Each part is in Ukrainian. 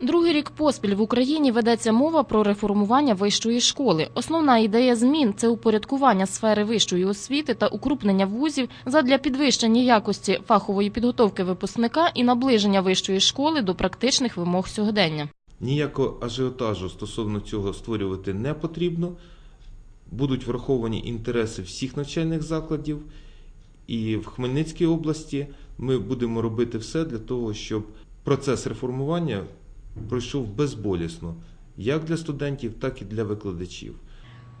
Другий рік поспіль в Україні ведеться мова про реформування вищої школи. Основна ідея змін це упорядкування сфери вищої освіти та укрупнення вузів задля підвищення якості фахової підготовки випускника і наближення вищої школи до практичних вимог сьогодення. Ніякого ажіотажу стосовно цього створювати не потрібно. Будуть враховані інтереси всіх навчальних закладів, і в Хмельницькій області ми будемо робити все для того, щоб процес реформування пройшов безболісно як для студентів, так і для викладачів.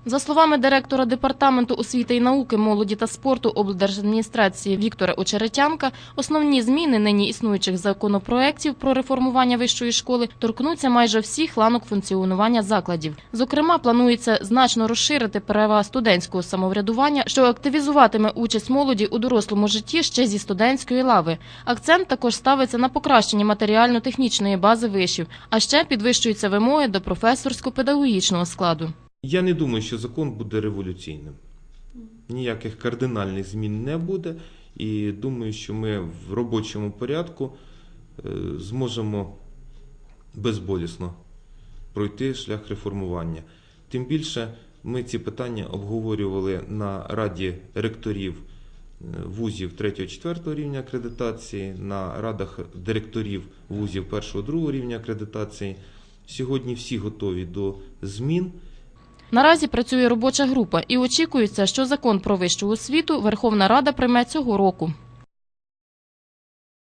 За словами директора департаменту освіти і науки, молоді та спорту облдержадміністрації Віктора Очеретянка, основні зміни нині існуючих законопроєктів про реформування вищої школи торкнуться майже всіх ланок функціонування закладів. Зокрема, планується значно розширити права студентського самоврядування, що активізуватиме участь молоді у дорослому житті ще зі студентської лави. Акцент також ставиться на покращенні матеріально-технічної бази вишів, а ще підвищуються вимоги до професорсько-педагогічного складу. Я не думаю, що закон буде революційним. Ніяких кардинальних змін не буде. І думаю, що ми в робочому порядку е, зможемо безболісно пройти шлях реформування. Тим більше ми ці питання обговорювали на раді ректорів е, вузів 3-4 рівня акредитації, на радах директорів вузів 1-2 рівня акредитації. Сьогодні всі готові до змін. Наразі працює робоча група і очікується, що закон про вищу освіту Верховна Рада прийме цього року.